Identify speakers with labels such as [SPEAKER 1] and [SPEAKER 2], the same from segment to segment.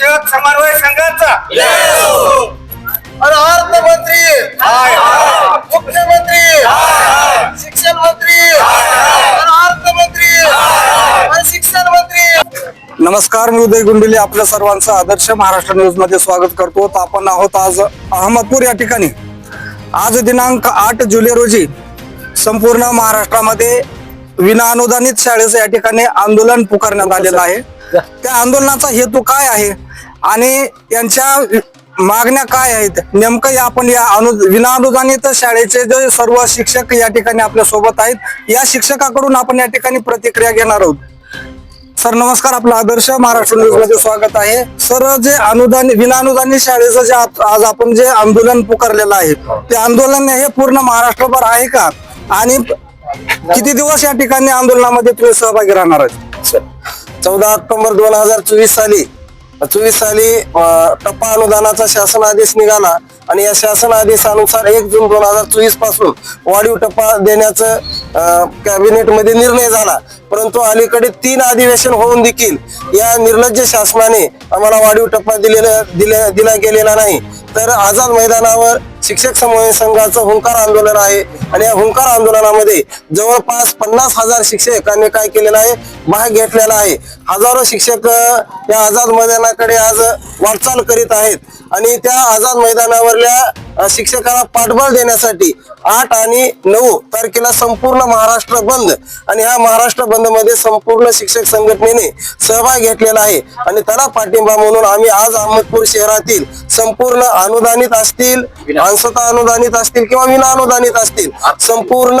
[SPEAKER 1] शिक्षक समन्वय संघाचा.
[SPEAKER 2] आणि अर्थमंत्री.
[SPEAKER 1] हाय, हाय.
[SPEAKER 2] मुख्यमंत्री. शिक्षण मंत्री. आणि अर्थमंत्री. आणि शिक्षण मंत्री.
[SPEAKER 3] नमस्कार मी उदय गुंडुले आपल्या सर्वांचं आदर्श महाराष्ट्र न्यूजमध्ये स्वागत करतो. तर आपण आहोत आज अहमदपूर या ठिकाणी. आज दिनांक आठ जुलै रोजी संपूर्ण महाराष्ट्रामध्ये विना अनुदानित शाळेचं या ठिकाणी आंदोलन पुकारण्यात आलेलं आहे. त्या आंदोलनाचा हेतू काय आहे? आणि यांच्या मागण्या काय आहेत? नेमकं या आपण या अनु विना अनुदानित शाळेचे जे सर्व शिक्षक या ठिकाणी आपल्यासोबत आहेत या शिक्षकाकडून आपण या ठिकाणी प्रतिक्रिया घेणार आहोत. सर नमस्कार. आपलं आदर्श महाराष्ट्र न्यूजमध्ये स्वागत आहे. सर जे अनुदान विना अनुदानित शाळेचं जे आज आपण जे आंदोलन पुकारलेलं आहे ते आंदोलन हे पूर्ण महाराष्ट्रभर आहे का? आणि किती दिवस या ठिकाणी आंदोलनामध्ये तुम्ही सहभागी राहणार आहेत?
[SPEAKER 2] चौदा ऑक्टोबर दोन हजार चोवीस साली चोवीस साली टप्पा अनुदानाचा शासन आदेश निघाला. आणि या शासन आदेशानुसार एक जून दोन हजार चोवीसपासून वाढीव टप्पा देण्याचं कॅबिनेटमध्ये निर्णय झाला. परंतु अलीकडे तीन अधिवेशन होऊन देखील या निर्लज्ज शासनाने आम्हाला वाढीव टप्पा दिलेला दिले दिला गेलेला नाही. तर आझाद मैदानावर शिक्षक समन्वय संघाचं हुंकार आंदोलन आहे आणि या हुंकार आंदोलनामध्ये जवळपास पन्नास हजार शिक्षकांनी काय केलेलं आहे? भाग घेतलेला आहे. हजारो शिक्षक या आझाद मैदानाकडे आज वाटचाल करीत आहेत. आणि त्या आझाद मैदानावरल्या शिक्षकांना पाठबळ देण्यासाठी आठ आणि नऊ तारखेला संपूर्ण महाराष्ट्र बंद. आणि ह्या महाराष्ट्र बंदमध्ये संपूर्ण शिक्षक संघटनेने सहभाग घेतलेला आहे. आणि त्याला पाठिंबा म्हणून आम्ही आज अहमदपूर शहरातील संपूर्ण अनुदानित असतील अंशतः अनुदानित असतील किंवा विना अनुदानित असतील संपूर्ण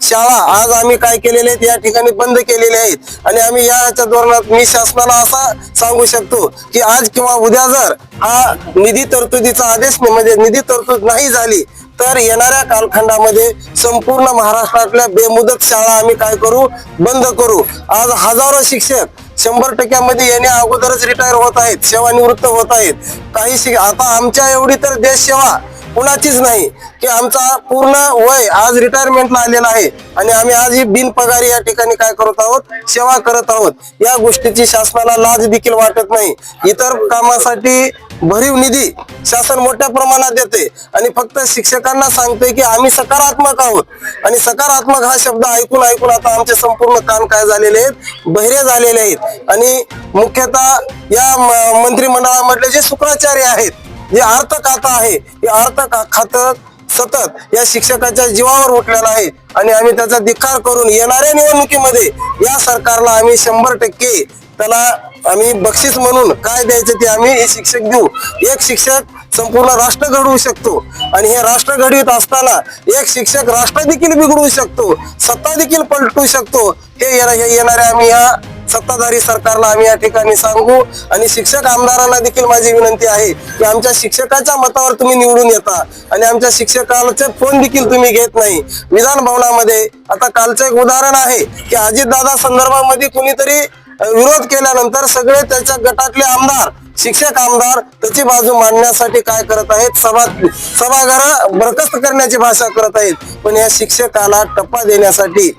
[SPEAKER 2] शाळा आज आम्ही काय केलेले आहेत या ठिकाणी बंद केलेले आहेत. आणि आम्ही याच्या धोरणात मी शासनाला असा सांगू शकतो की आज किंवा उद्या जर हा निधी तरतुदीचा आदेश म्हणजे निधी तरतूद नाही झाली तर येणाऱ्या कालखंडामध्ये संपूर्ण महाराष्ट्रातल्या बेमुदत शाळा आम्ही काय करू? बंद करू. आज हजारो शिक्षक शंभर टक्क्यामध्ये येणे अगोदरच रिटायर होत आहेत सेवानिवृत्त होत आहेत. काही शिक आता आमच्या एवढी तर देश सेवा कुणाचीच नाही की आमचा पूर्ण वय आज रिटायरमेंटला आलेला आहे. आणि आम्ही आज ही बिनपगारी या ठिकाणी काय करत आहोत? सेवा करत आहोत. या गोष्टीची शासनाला लाज देखील वाटत नाही. इतर कामासाठी भरीव निधी शासन मोठ्या प्रमाणात देते. आणि फक्त शिक्षकांना सांगते की आम्ही सकारात्मक आहोत. आणि सकारात्मक हा शब्द ऐकून ऐकून आता आमचे संपूर्ण कान काय झालेले आहेत? बहिरे झालेले आहेत. आणि मुख्यतः या म- मंत्रिमंडळामधले जे शुक्राचार्य आहेत जे अर्थ खातं आहे? हे अर्थ खातं सतत या शिक्षकाच्या जीवावर उठलेलं आहे आणि आम्ही त्याचा धिक्कार करून येणाऱ्या निवडणुकीमध्ये या सरकारला आम्ही शंभर टक्के त्याला आम्ही बक्षीस म्हणून काय द्यायचं ते आम्ही हे शिक्षक देऊ. एक शिक्षक संपूर्ण राष्ट्र घडवू शकतो आणि हे राष्ट्र घडवीत असताना एक शिक्षक राष्ट्र देखील बिघडवू शकतो सत्ता देखील पलटू शकतो. हे हे येणाऱ्या आम्ही या सत्ताधारी सरकारला आम्ही या ठिकाणी सांगू आणि शिक्षक आमदारांना देखील माझी विनंती आहे की आमच्या शिक्षकाच्या मतावर तुम्ही निवडून येता आणि आमच्या शिक्षकाचे फोन देखील तुम्ही घेत नाही. विधान भवनामध्ये आता कालचं एक उदाहरण आहे की अजितदादा संदर्भामध्ये कुणीतरी विरोध केल्यानंतर सगळे त्याच्या गटातले आमदार शिक्षक आमदार त्याची बाजू मांडण्यासाठी काय करत आहेत? सभा सभागृह बरखास्त करण्याची भाषा करत आहेत. पण या शिक्षकाला टप्पा देण्यासाठी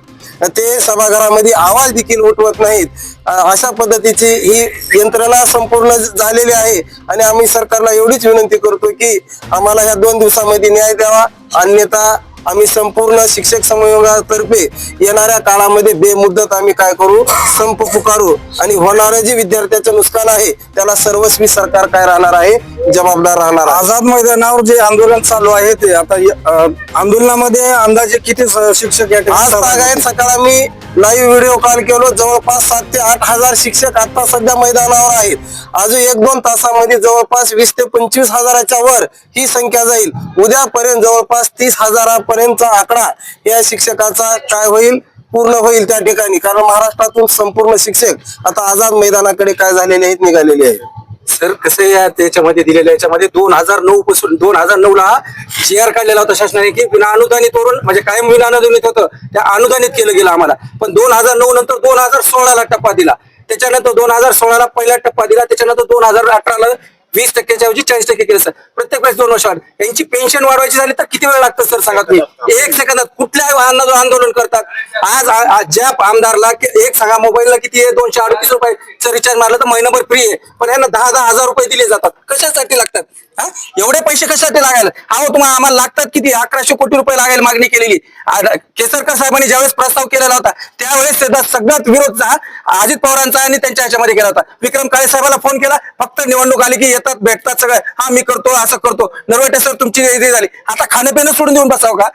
[SPEAKER 2] ते सभागृहामध्ये आवाज देखील उठवत नाहीत. अशा पद्धतीची ही यंत्रणा संपूर्ण झालेली आहे आणि आम्ही सरकारला एवढीच विनंती करतो की आम्हाला ह्या दोन दिवसामध्ये न्याय द्यावा. अन्यथा आम्ही संपूर्ण शिक्षक संयोगातर्फे येणाऱ्या काळामध्ये बेमुदत आम्ही काय करू? संप पुकारू. आणि होणारं जे विद्यार्थ्याचं नुकसान आहे त्याला सर्वस्वी सरकार काय राहणार आहे? जबाबदार राहणार आहे.
[SPEAKER 3] आझाद मैदानावर जे आंदोलन चालू आहे ते आता अं, आंदोलनामध्ये अंदाजे किती स- शिक्षक या ठिकाणी
[SPEAKER 2] आज
[SPEAKER 3] सहभागी
[SPEAKER 2] सकाळ आम्ही लाईव्ह व्हिडिओ कॉल केलो. जवळपास सात ते आठ हजार शिक्षक आता सध्या मैदानावर आहेत. अजून एक दोन तासामध्ये जवळपास वीस ते पंचवीस हजाराच्या वर ही संख्या जाईल. उद्यापर्यंत जवळपास तीस हजारापर्यंतचा आकडा या शिक्षकाचा काय होईल? पूर्ण होईल त्या ठिकाणी. कारण महाराष्ट्रातून संपूर्ण शिक्षक आता आझाद मैदानाकडे काय झालेले आहेत निघालेले आहेत.
[SPEAKER 4] सर कसं या त्याच्यामध्ये दिलेलं याच्यामध्ये दोन हजार नऊ पासून दोन हजार नऊ ला जी आर काढलेला होता शासनाने की विना अनुदानित वरून म्हणजे कायम विना अनुदानित होतं त्या अनुदानित केलं गेलं आम्हाला. पण दोन हजार नऊ नंतर दोन हजार सोळाला टप्पा दिला. त्याच्यानंतर दोन हजार सोळाला पहिला टप्पा दिला त्याच्यानंतर दोन हजार अठराला वीस टक्क्याच्या ऐवजी चाळीस टक्के केलं सर. प्रत्येक वेळेस दोन वर्ष यांची पेन्शन वाढवायची झाली तर किती वेळ लागतं सर सांगा तुम्ही? एक सेकंदात कुठल्या आंदोलन करतात. आज आज ज्या आमदारला एक सांगा मोबाईलला किती आहे? दोनशे अडतीस रुपयाचं रिचार्ज मारलं तर महिनाभर फ्री आहे. पण यांना दहा दहा हजार रुपये दिले जातात. कशासाठी लागतात? हा? एवढे पैसे कशासाठी लागायला? अहो तुम्हाला आम्हाला लागतात किती? अकराशे कोटी रुपये लागायला मागणी केलेली. केसरकर साहेबांनी ज्यावेळेस प्रस्ताव केलेला होता त्यावेळेस त्याचा सगळ्यात विरोधचा अजित पवारांचा आणि त्यांच्या ह्याच्यामध्ये केला होता. विक्रम काळे साहेबाला फोन केला फक्त निवडणूक आली की येतात भेटतात सगळं. हा मी करतो असं करतो. नरवटे सर तुमची झाली. आता खाणं पिणं सोडून देऊन बसावं का?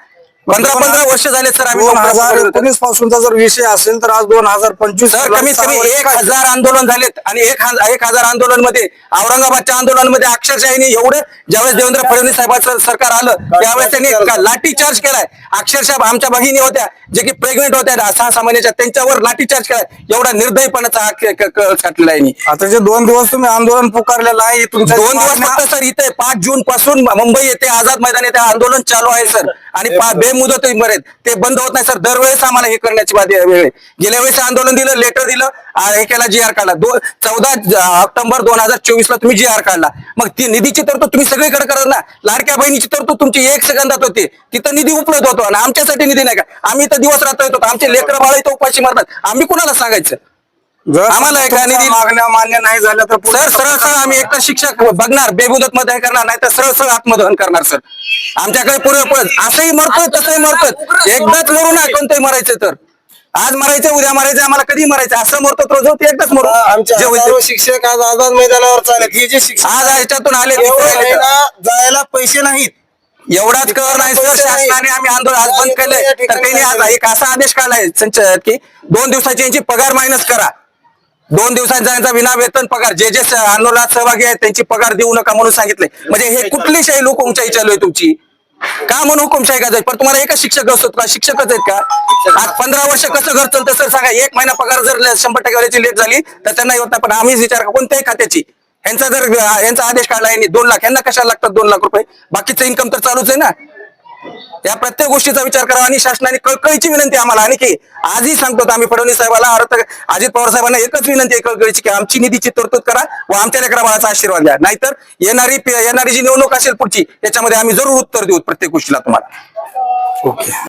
[SPEAKER 4] पंधरा पंधरा वर्ष झाले सर आम्ही
[SPEAKER 3] दोन हजार. एकोणीस पासूनचा जर विषय असेल तर आज दोन हजार पंचवीस
[SPEAKER 4] सर कमीत कमी एक हजार आंदोलन झालेत आणि एक हज- एक हजार आंदोलनमध्ये औरंगाबादच्या आंदोलनामध्ये अक्षरशः यांनी एवढं ज्यावेळेस देवेंद्र फडणवीस साहेबांचं सरकार आलं त्यावेळेस त्यांनी का- लाठी चार्ज केलाय अक्षरशः आमच्या भगिनी होत्या जे की प्रेग्नेंट होत्या सहा सहा महिन्याच्या त्यांच्यावर लाठी चार्ज केलाय एवढा निर्दयपणाचा काढलेला आहे यांनी.
[SPEAKER 3] आता जे दोन दिवस तुम्ही आंदोलन पुकारलेलं आहे तुमच्या
[SPEAKER 4] दोन दिवस फक्त सर इथे पाच जून पासून मुंबई येथे आझाद मैदान येथे आंदोलन चालू आहे सर आणि पा- बेमुदत आहेत ते बंद होत नाही सर. दरवेळेस आम्हाला हे करण्याची बाधी वेळ गेल्या वेळेस आंदोलन दिलं लेटर दिलं हे केला जी आर काढला. दो चौदा ऑक्टोबर दोन हजार चोवीस ला तुम्ही जी आर काढला. मग ती निधीची तरतूद तुम्ही सगळीकडे करत ना. लाडक्या बहिणीची तरतूद तुमची एक सेकंदात होती. तिथं निधी उपलब्ध होतो आणि आमच्यासाठी निधी नाही का? आम्ही तर दिवस रात्र येतो आमचे लेकर बाळ इथं उपाशी मारतात. आम्ही कुणाला सांगायचं?
[SPEAKER 3] जर
[SPEAKER 4] आम्हाला एका निधी-
[SPEAKER 3] मागण्या मान्य नाही झाल्या तर
[SPEAKER 4] सर सरळ सरळ आम्ही एकटा शिक्षक बघणार बेमुदत मध्ये करणार नाही तर सरळ सरळ आत्मदहन करणार सर. आमच्याकडे पुढे पुढे असंही मरतोय तसंही मरतोय. एकदाच मरू ना कोणतंही मरायचं तर. आज मरायचं उद्या मरायचं आम्हाला कधी मरायचं. असं मरतो तर रोज एकदाच मरू.
[SPEAKER 2] आमच्या
[SPEAKER 4] जे होईल
[SPEAKER 2] हजारो
[SPEAKER 4] ते.
[SPEAKER 2] शिक्षक आज आझाद मैदानावर चालत ही जे शिक्षक
[SPEAKER 4] आज याच्यातून आले.
[SPEAKER 2] यायला जायला पैसे नाहीत.
[SPEAKER 4] एवढाच कर नाही सर. शासनाने आम्ही आंदोलन आज बंद केलंय. तर त्यांनी आज एक असा आदेश काढलाय संच की दोन दिवसाची यांची पगार मायनस करा. दोन दिवसांचा यांचा विना वेतन पगार. जे जे आंदोलनात सहभागी आहेत त्यांची पगार देऊ नका म्हणून सांगितले म्हणजे हे कुठली शाही हुकुमशाही चालू आहे तुमची? का म्हणून हुकुमशाही का जाईल पण तुम्हाला एकच शिक्षक असतो का? शिक्षकच आहेत का? आज पंधरा वर्ष कसं घर चालतं सर सांगा. एक महिना पगार जर शंभर टक्के लेट झाली तर त्यांना होत नाही. पण आम्हीच विचार कोणत्याही खात्याची. यांचा जर यांचा आदेश काढला यांनी दोन लाख. यांना कशाला लागतात दोन लाख रुपये? बाकीचं इन्कम तर चालूच आहे ना. या प्रत्येक गोष्टीचा विचार करावा आणि शासनाने कळकळीची विनंती आम्हाला आणि की आजही सांगतो आम्ही फडणवीस साहेबाला अर्थ अजित पवार साहेबांना एकच विनंती आहे कळकळीची की आमची निधीची तरतूद करा व आमच्या लेकरा बाळाचा आशीर्वाद द्या नाहीतर येणारी येणारी जी निवडणूक असेल पुढची त्याच्यामध्ये आम्ही जरूर उत्तर देऊ प्रत्येक गोष्टीला तुम्हाला.
[SPEAKER 3] ओके